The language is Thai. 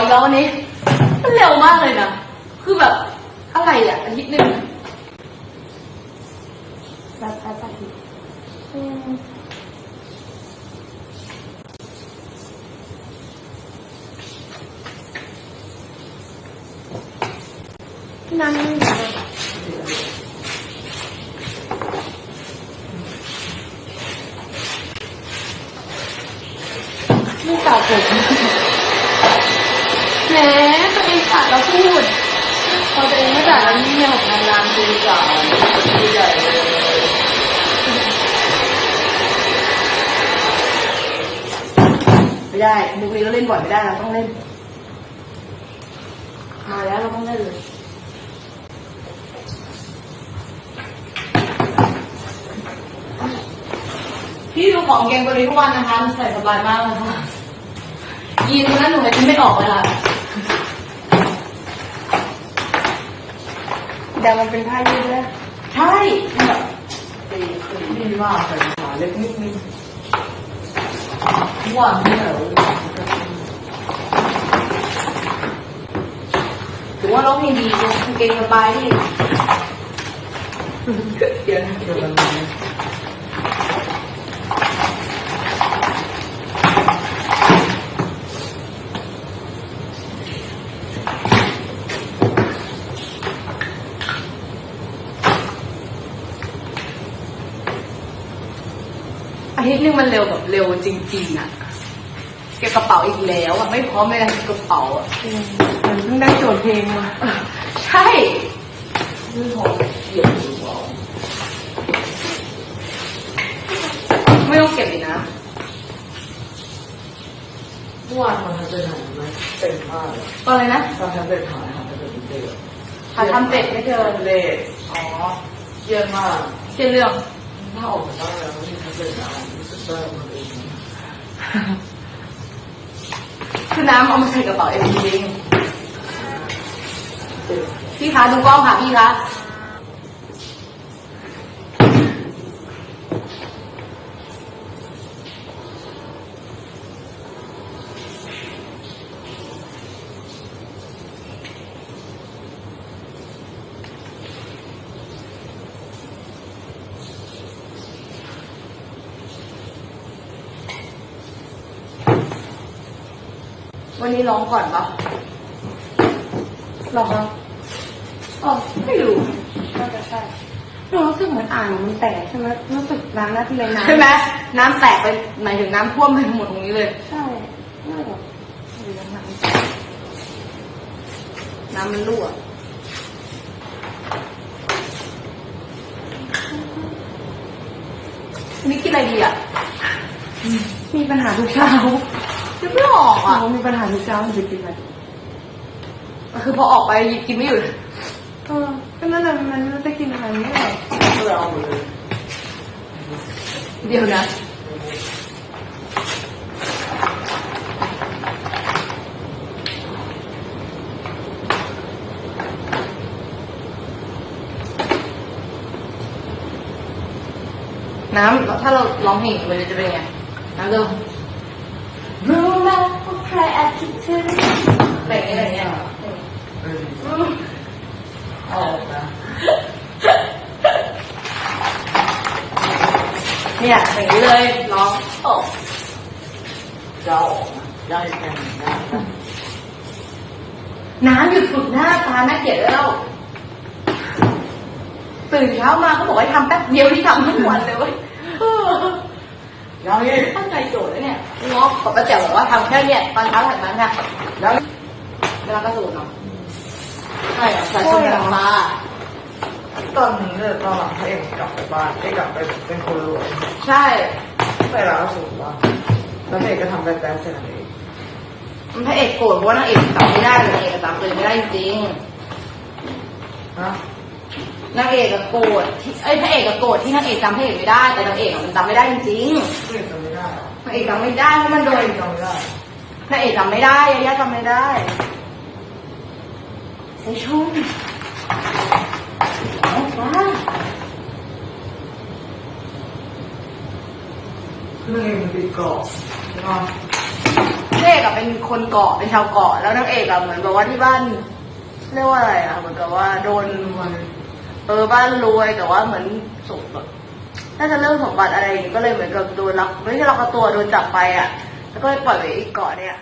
อีกแล้ววันนี้ มันเร็วมากเลยนะ คือแบบอะไรอะอาทิตย์หนึ่งแบบแบบแบบอืมนั่นไม่ตอบผมตัว เองขาดเราพูดพอตัวเองไม่จ่ายแล้วนี่เนี่ยผมนานๆทีจ่ายทีใหญ่เลยไม่ได้มุกนี้เราเล่นบ่อยไม่ได้เราต้องเล่น มาแล้วเราต้องเล่นเลยพี่ดูของเกงตัวนี้ทุกวันนะคะมันใส่สบายมากเลยค่ะยีนตัวนั้นหนูเลยกินไม่ออกเลยค่ะ ดี๋ยวมันเป็นผ้ายืดเลยใช่มันแบบตีตีนี่มากเลยขาเล็กนิดนึงว่าไม่เหรอถือว่าร้องเพลงดีกางเกงสบายดีเดี๋ยวนะเดี๋ยวมัน อาทิตย์หนึงมันเร็วแบบเร็วจริงๆอะเก็บกระเป๋าอีกแล้วอะไม่พร้อมเลยนะกระเป๋าอะอืมเหมือนเพิ่งได้โจทย์เพลงมาใช่นี่ของเกี่ยวหรือเปล่าไม่ต้องเก็บเลยนะเมื่อวานมันทำเป็นถ่ายไหมเต็มมากเลยตอนอะไรนะตอนทำเป็นถ่ายทำเป็นเป็นเต็มหาทำเป็ดไม่เจอเละอ๋อเยี่ยมมากเชื่อเรื่อง ถ้าออกจากบ้านแล้วนี่ทำเป็นอะไรรู้สึกได้มันเองคือน้ำเอามาใส่กระเป๋าเองจริงเต็มๆพี่คะดูกล้องค่ะพี่คะ วันนี้ร้องก่อนปะหรอคะอ๋อไม่รู้น่าจะใช่หนูรู้สึกเหมือนอ่านมันแตกใช่ไหมรู้สึกล้างหน้าที่เลยน้ำใช่ไหมน้ำแตกไปหมายถึงน้ำท่วมไปหมดตรงนี้เลย ใช่น่าจะหรือยังไงน้ำมันรั่ววันนี้กินอะไรดีอะ มีปัญหาทุกเช้า คิดไม่ออกหอะนูมีปัญหาทุกเช้าจริงๆเลยคือพอออกไปหยิบกินไม่หยุดเออก็นั่นแหละมันไม่ได้กินอะไรไม่ได้ก็เลยเอาหมดเลยเดียวนะน้ำถ้าเราร้องเพลงมันจะเป็นยังไงน้ำเดิมรู้ไหม ว่าใครแอบคิดถึงแบบนี้อะไรเงี้ยเออเอออกนะเนี่ยอย่างนี้เลยร้องโอ้จะอาออกนะได้แค่ไหนได้น้ำหยุดฝึกหน้าตาน่าเกลียดแล้ว ตื่นเช้ามาก็บอกให้ทำแป๊บเดียวที่ทำทั้งวันเลยเว้ย ยังอีกตั้งใจโจทย์แล้วเนี่ยงอกกับป้าแจ๋วบอกว่าทำแค่เนี่ยตอนเช้าถัดมาเนี่ยยังอีกเวลากระสูนเนาะใช่อะใส่ชุดแบบมา ตอนนี้เลยตอนหลังพระเอกกลับไปบ้านไอ้กลับไปเป็นคนรวยใช่ไปร้านสูงบ้านแล้วพระเอกก็ทำแบบแดนเสร็จเองมันพระเอกโกรธเพราะว่านางเอกจำไม่ได้เลยนางเอกจำเลยไม่ได้จริงฮะๆ นางเอกก็โกรธที่เอ้ยพระเอกก็โกรธที่นางเอกจำพระเอกไม่ได้ แต่นางเอกอะมันจำไม่ได้จริงพระเอกจำไม่ได้เหรอๆนางเอกจำไม่ได้เพราะมันโดนจำไม่ได้พระเอกจำไม่ได้ยายาจำไม่ได้ใส่ชุ่มเอาฟ้าคือพระเอกมันติดเกาะใช่ไหมพระเอกอกอะเป็นคนเกาะเป็นชาวเกาะแล้วนางเอกอะเหมือนแบบว่าที่บ้านเรียกว่าอะไรอะเหมือนกับว่าโดน เออบ้านรวยแต่ว่าเหมือนสมแบบน่าจะเรื่องสมบัติอะไรอย่างงี้ก็เลยเหมือนกับโดนลักไม่ใช่ลักพาตัวโดนจับไปอะแล้วก็ปปล่อยไว้อีกเกาะเนี่ย